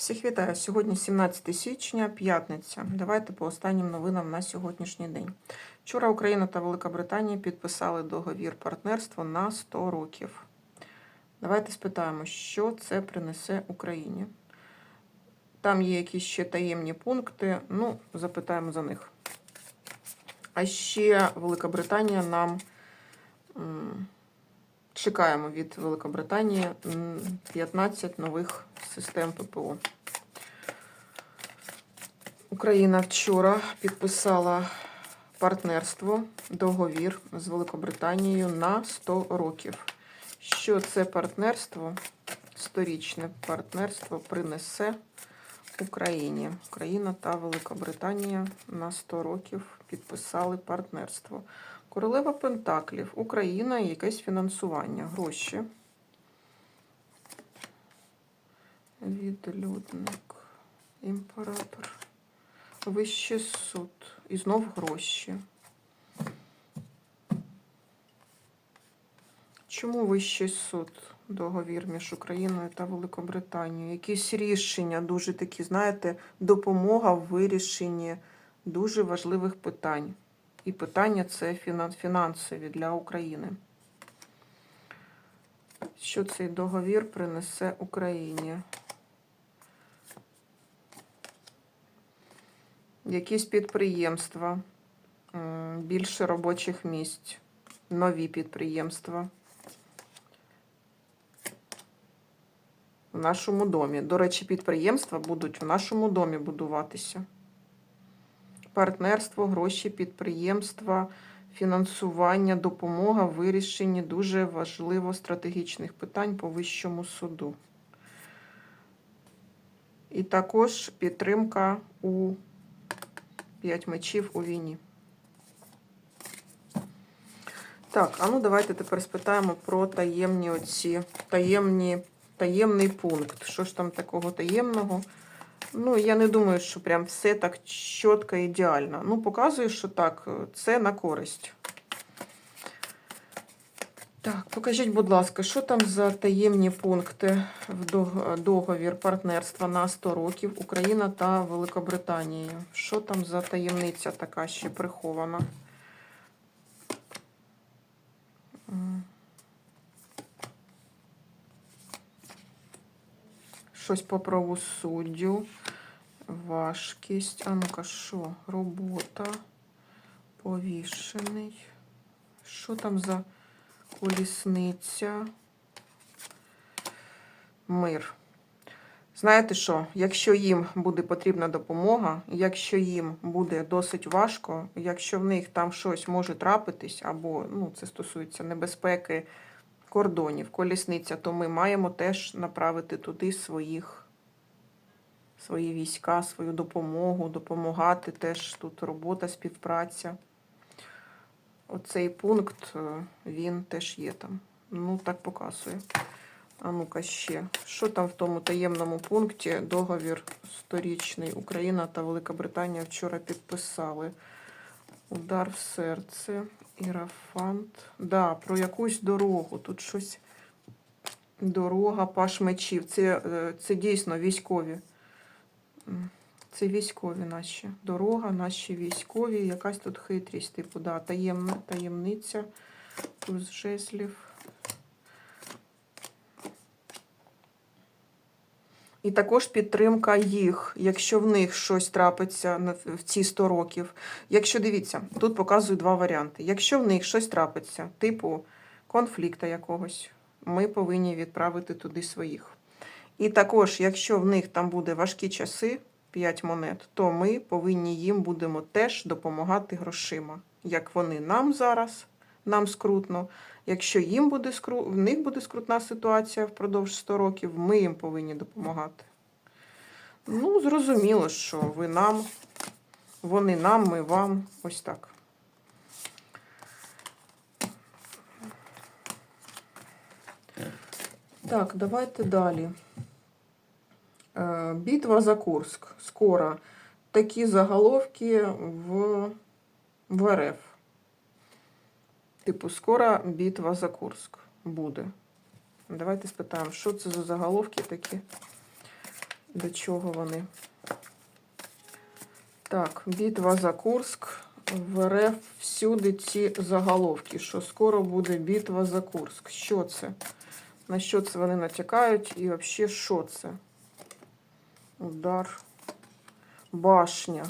Всіх вітаю. Сьогодні 17 січня, п'ятниця. Давайте по останнім новинам на сьогоднішній день. Вчора Україна та Велика Британія підписали договір партнерства на 100 років. Давайте спитаємо, що це принесе Україні. Там є якісь ще таємні пункти. Ну, запитаємо за них. А ще Велика Британія нам чекаємо від Великобританії 15 нових систем ППО. Україна вчора підписала партнерство, договір з Великобританією на 100 років. Що це партнерство, сторічне партнерство принесе Україні? Україна та Великобританія на 100 років підписали партнерство. Королева Пентаклів, Україна і якесь фінансування, гроші. Відлюдник, імператор, Вищий суд. І знов гроші. Чому Вищий суд? Договір між Україною та Великобританією. Якісь рішення дуже такі, знаєте, допомога в вирішенні дуже важливих питань. І питання це фінансові для України. Що цей договір принесе Україні? Якісь підприємства, більше робочих місць, нові підприємства. В нашому домі. До речі, підприємства будуть в нашому домі будуватися. Партнерство, гроші, підприємства, фінансування, допомога в вирішенні дуже важливо стратегічних питань по вищому суду. І також підтримка у п'ять мечів у війні. Так, а ну давайте тепер спитаємо про таємні оці таємні, таємний пункт. Що ж там такого таємного? Ну, я не думаю, що прям все так чітко ідеально. Ну, показує, що так, це на користь. Так, покажіть, будь ласка, що там за таємні пункти в договір партнерства на 100 років Україна та Великобританія? Що там за таємниця така ще прихована? Щось по правосуддю, важкість. А ну-ка, що? Робота, повішений. Що там за колісниця? Мир. Знаєте що? Якщо їм буде потрібна допомога, якщо їм буде досить важко, якщо в них там щось може трапитись, або ну, це стосується небезпеки кордонів, колісниця, то ми маємо теж направити туди своїх, свої війська, свою допомогу, допомагати теж тут робота, співпраця. Оцей пункт, е, він теж є там. Ну, так показує. А ну-ка ще. Що там в тому таємному пункті? Договір сторічний Україна та Велика Британія вчора підписали. Удар в серце. Ірафант. Да, про якусь дорогу. Тут щось. Дорога, паш мечів. Це, е, це дійсно військові. Це військові наші. Дорога, наші військові. Якась тут хитрість, типу, да, таємна, таємниця. Туз жезлів. І також підтримка їх, якщо в них щось трапиться в ці 100 років. Якщо дивіться, тут показую два варіанти. Якщо в них щось трапиться, типу конфлікта якогось, ми повинні відправити туди своїх. І також, якщо в них там буде важкі часи, 5 монет, то ми повинні їм будемо теж допомагати грошима. Як вони нам зараз, нам скрутно. Якщо їм буде скру... в них буде скрутна ситуація впродовж 100 років, ми їм повинні допомагати. Ну, зрозуміло, що ви нам, вони нам, ми вам. Ось так. Так, давайте далі. Е, Битва за Курск. Скоро. Такі заголовки в, в РФ. Типу, скоро битва за Курск буде. Давайте спитаємо, що це за заголовки такі. До чого вони? Так, битва за Курск. В РФ всюди ці заголовки, що скоро буде битва за Курск. Що це? На що це вони натякають? І взагалі, що це? Удар. Башня.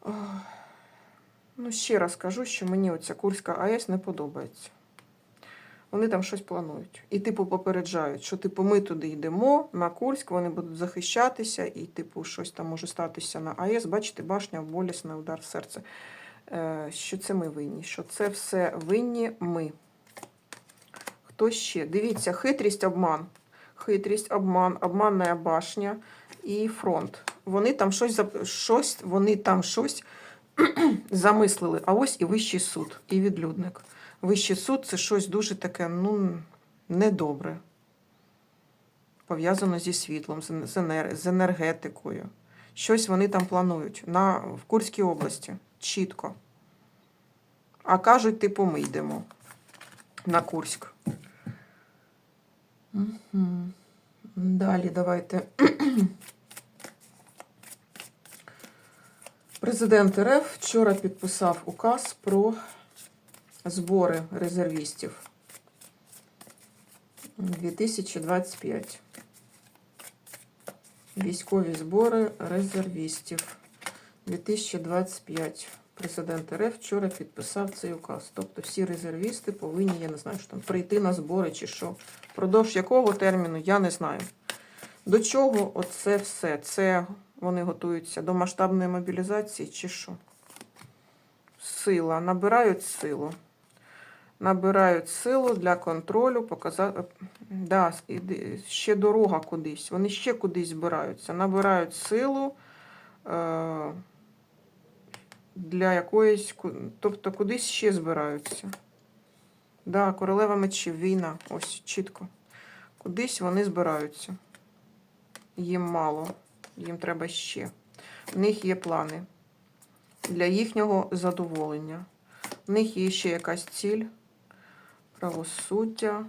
Ох. Ну, ще раз кажу, що мені оця Курська АЕС не подобається. Вони там щось планують. І, типу, попереджають, що типу, ми туди йдемо на Курськ, вони будуть захищатися, і, типу, щось там може статися на АЕС. Бачите, башня, болісний удар в серце. Е, Що це ми винні? Що це все винні ми. Хто ще? Дивіться, хитрість, обман. Хитрість, обман, обманна башня і фронт. Вони там щось, щось, вони там щось замислили. А ось і вищий суд, і відлюдник. Вищий суд це щось дуже таке, ну, недобре. Пов'язано зі світлом, з ен- з енер- з енергетикою. Щось вони там планують на, в Курській області. Чітко. А кажуть, типу, ми йдемо на Курськ. Далі давайте. Президент РФ вчора підписав указ про збори резервістів 2025. Військові збори резервістів 2025. Президент РФ вчора підписав цей указ. Тобто всі резервісти повинні, я не знаю, що там, прийти на збори чи що. Впродовж якого терміну, я не знаю. До чого оце все? Це вони готуються до масштабної мобілізації чи що? Сила. Набирають силу. Набирають силу для контролю, показати. Да, ще дорога кудись. Вони ще кудись збираються. Набирають силу е, для якоїсь. Тобто кудись ще збираються. Да, королева мечів, війна. Ось чітко. Кудись вони збираються. Їм мало, їм треба ще. В них є плани для їхнього задоволення. В них є ще якась ціль. Правосуддя.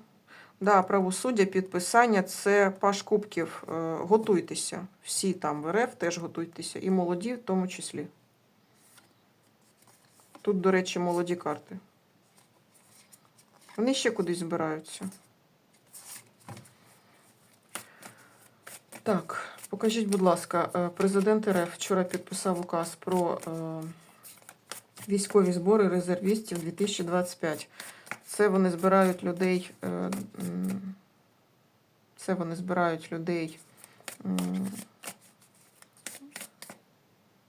Да, правосуддя, підписання це паш кубків. Е, Готуйтеся. Всі там в РФ теж готуйтеся. І молоді в тому числі. Тут, до речі, молоді карти. Вони ще кудись збираються. Так, покажіть, будь ласка, е, президент РФ вчора підписав указ про е, військові збори резервістів 2025. Це вони збирають людей. е, Це вони збирають людей.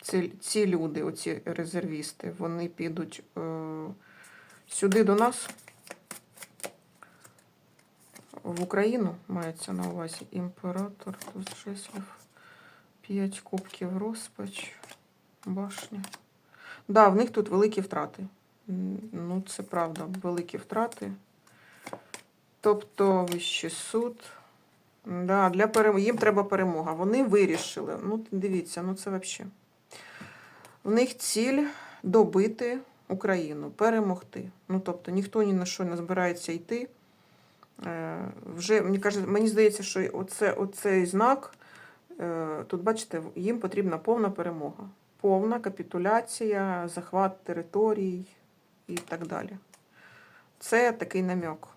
Ці, ці люди, оці резервісти, вони підуть сюди до нас. В Україну мається на увазі імператор, туз жезлів, п'ять кубків розпач, башня. Да, в них тут великі втрати. Ну, це правда, великі втрати. Тобто вищий суд. Да, для перем... Їм треба перемога. Вони вирішили. Ну, дивіться, ну це взагалі. В них ціль добити Україну, перемогти. Ну, тобто ніхто ні на що не збирається йти. Е, Вже мені каже, мені здається, що оце, оцей знак, е, тут бачите, їм потрібна повна перемога. Повна капітуляція, захват територій і так далі. Це такий намек.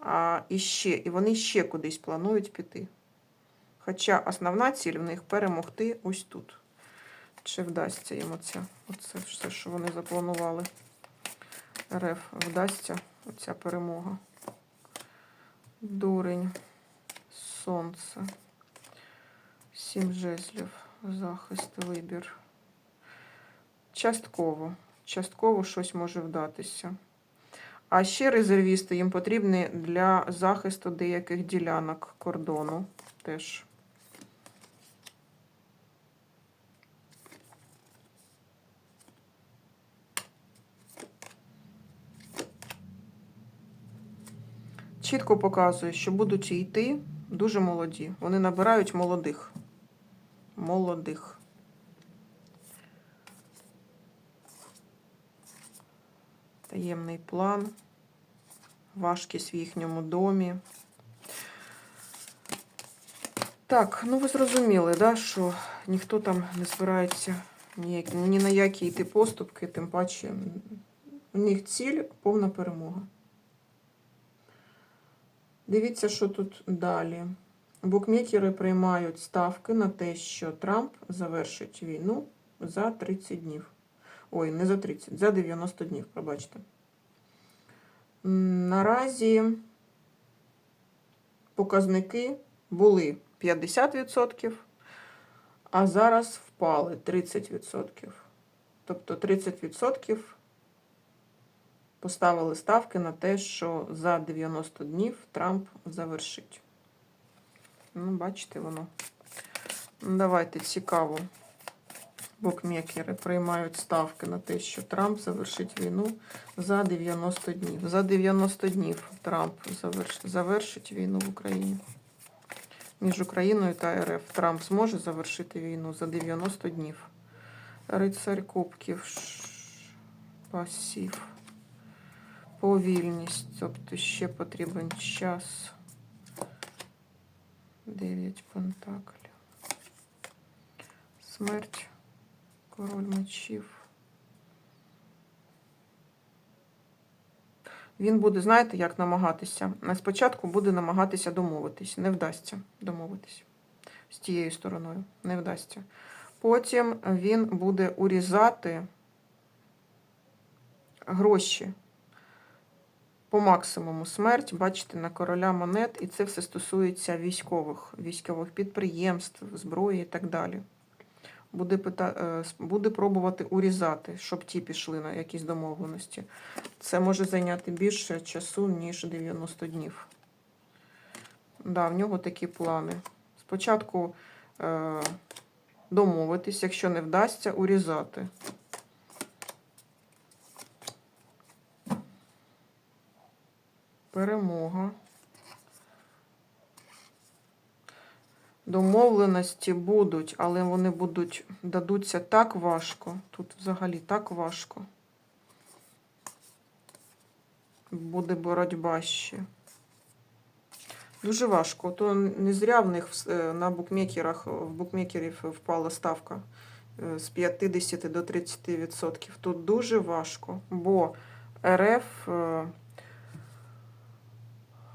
А і і вони ще кудись планують піти. Хоча основна ціль в них перемогти ось тут. Чи вдасться їм оце, оце все, що вони запланували. РФ вдасться оця перемога. Дурень, сонце, сім жезлів, захист, вибір. Частково. Частково щось може вдатися. А ще резервісти їм потрібні для захисту деяких ділянок кордону теж. Чітко показує, що будуть йти дуже молоді. Вони набирають молодих. Молодих. Таємний план. Важкість в їхньому домі. Так, ну ви зрозуміли, да, що ніхто там не збирається ніяк, ні на які йти поступки, тим паче у них ціль повна перемога. Дивіться, що тут далі. Букмекери приймають ставки на те, що Трамп завершить війну за 30 днів. Ой, не за 30, за 90 днів, пробачте. Наразі показники були 50%, а зараз впали 30%. Тобто 30% поставили ставки на те, що за 90 днів Трамп завершить. Ну, бачите воно. Ну, Давайте цікаво. Букмекери приймають ставки на те, що Трамп завершить війну за 90 днів. За 90 днів Трамп заверш... завершить війну в Україні. Між Україною та РФ Трамп зможе завершити війну за 90 днів. Рицарь Кубків, пасів, повільність, тобто ще потрібен час. 9 пентаклів. Смерть. Король мечів. Він буде, знаєте, як намагатися? На Спочатку буде намагатися домовитись. Не вдасться домовитись з тією стороною. Не вдасться. Потім він буде урізати гроші по максимуму смерть, бачите, на короля монет, і це все стосується військових, військових підприємств, зброї і так далі. Буде, пита... е, буде пробувати урізати, щоб ті пішли на якісь домовленості. Це може зайняти більше часу, ніж 90 днів. Да, в нього такі плани. Спочатку е, домовитись, якщо не вдасться, урізати. Перемога. Домовленості будуть, але вони будуть дадуться так важко. Тут взагалі так важко. Буде боротьба ще. Дуже важко. То не зря в них е, на букмекерах, в букмекерів впала ставка е, з 50 до 30%. Тут дуже важко, бо РФ е,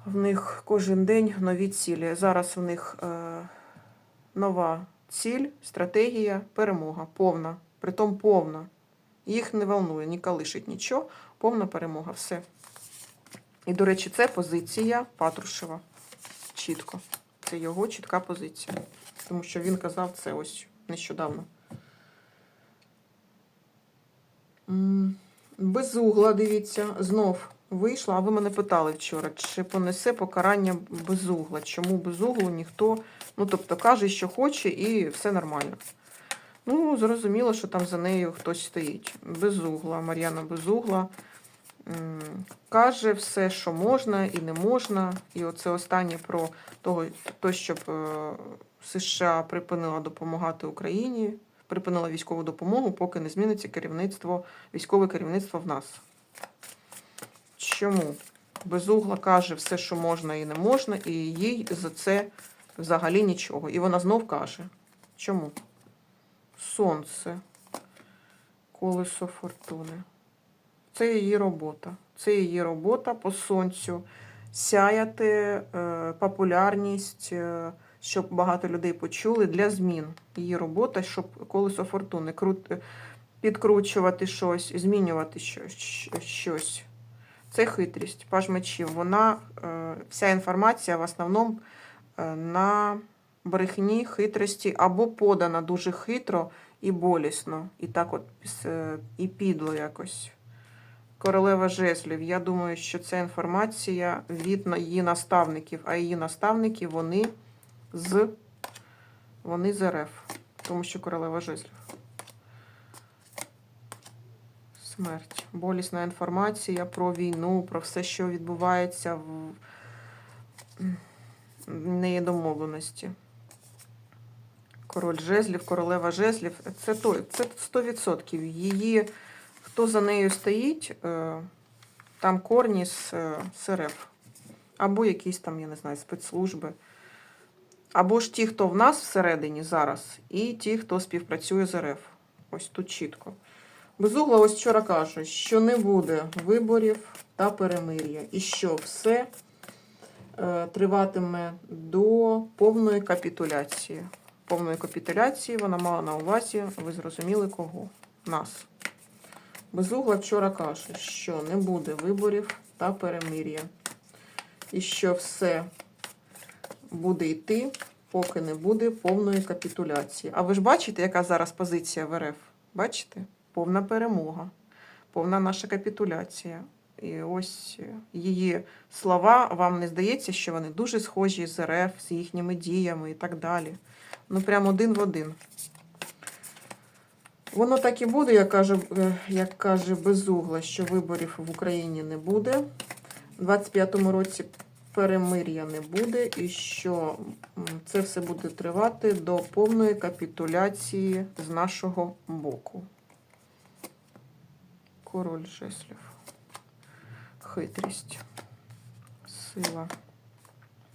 в них кожен день нові цілі. Зараз в них е, нова ціль, стратегія, перемога. Повна. Притом повна. Їх не волнує, не калишить нічого. Повна перемога. Все. І, до речі, це позиція Патрушева. Чітко. Це його чітка позиція. Тому що він казав це ось нещодавно. Безугла, дивіться, знов вийшла. А ви мене питали вчора, чи понесе покарання безугла. Чому безуглу ніхто, ну тобто каже, що хоче, і все нормально. Ну, зрозуміло, що там за нею хтось стоїть. Безугла, Мар'яна Безугла. Каже все, що можна і не можна. І оце останнє про того, то, щоб е, США припинила допомагати Україні, припинила військову допомогу, поки не зміниться керівництво, військове керівництво в нас. Чому? Безугла каже все, що можна і не можна, і їй за це взагалі нічого. І вона знов каже. Чому? Сонце, колесо фортуни. Це її робота. Це її робота по сонцю. Сяяти е, популярність, е, щоб багато людей почули для змін. Її робота, щоб колесо фортуни підкручувати щось, змінювати щось. Це хитрість, паж мечів. Вона, е, вся інформація в основному е, на брехні, хитрості або подана дуже хитро і болісно. І так от е, і підло якось. Королева жезлів. Я думаю, що це інформація від її наставників, а її наставники вони з вони з РФ, тому що королева жезлів. Смерть. Болісна інформація про війну, про все, що відбувається в в неї домовленості. Король жезлів, королева жезлів. Це то, це 100%. Її, хто за нею стоїть, е, там корні з, е. Або якісь там, я не знаю, спецслужби. Або ж ті, хто в нас всередині зараз, і ті, хто співпрацює з РФ. Ось тут чітко. Безугла ось вчора каже, що не буде виборів та перемир'я, і що все е, триватиме до повної капітуляції. Повної капітуляції вона мала на увазі, ви зрозуміли кого? Нас. Безугла вчора каже, що не буде виборів та перемир'я. І що все буде йти, поки не буде повної капітуляції. А ви ж бачите, яка зараз позиція в РФ? Бачите? Повна перемога, повна наша капітуляція. І ось її слова, вам не здається, що вони дуже схожі з РФ, з їхніми діями і так далі. Ну, прям один в один. Воно так і буде, як каже, як каже Безугла, що виборів в Україні не буде. У 25-му році перемир'я не буде, і що це все буде тривати до повної капітуляції з нашого боку. Король жеслів. Хитрість. Сила.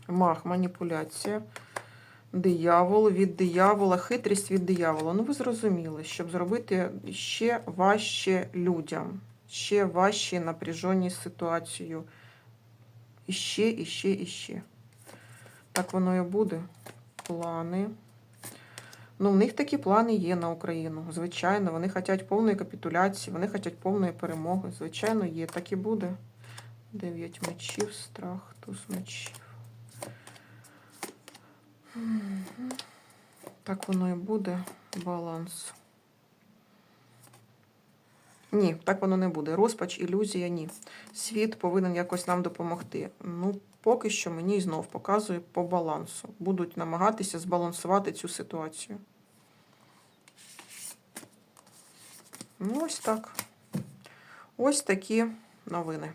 Мах, маніпуляція. Диявол від диявола, хитрість від диявола. Ну, ви зрозуміли, щоб зробити ще важче людям, ще важче напряжені ситуацію. І ще, і ще, і ще. Так воно і буде. Плани. Ну, в них такі плани є на Україну. Звичайно, вони хочуть повної капітуляції, вони хочуть повної перемоги. Звичайно, є. Так і буде. Дев'ять мечів, страх, туз мечів. Так воно і буде. Баланс. Ні, так воно не буде. Розпач, ілюзія, ні. Світ повинен якось нам допомогти. Ну, поки що мені знов показує по балансу. Будуть намагатися збалансувати цю ситуацію. Ну, ось так. Ось такі новини.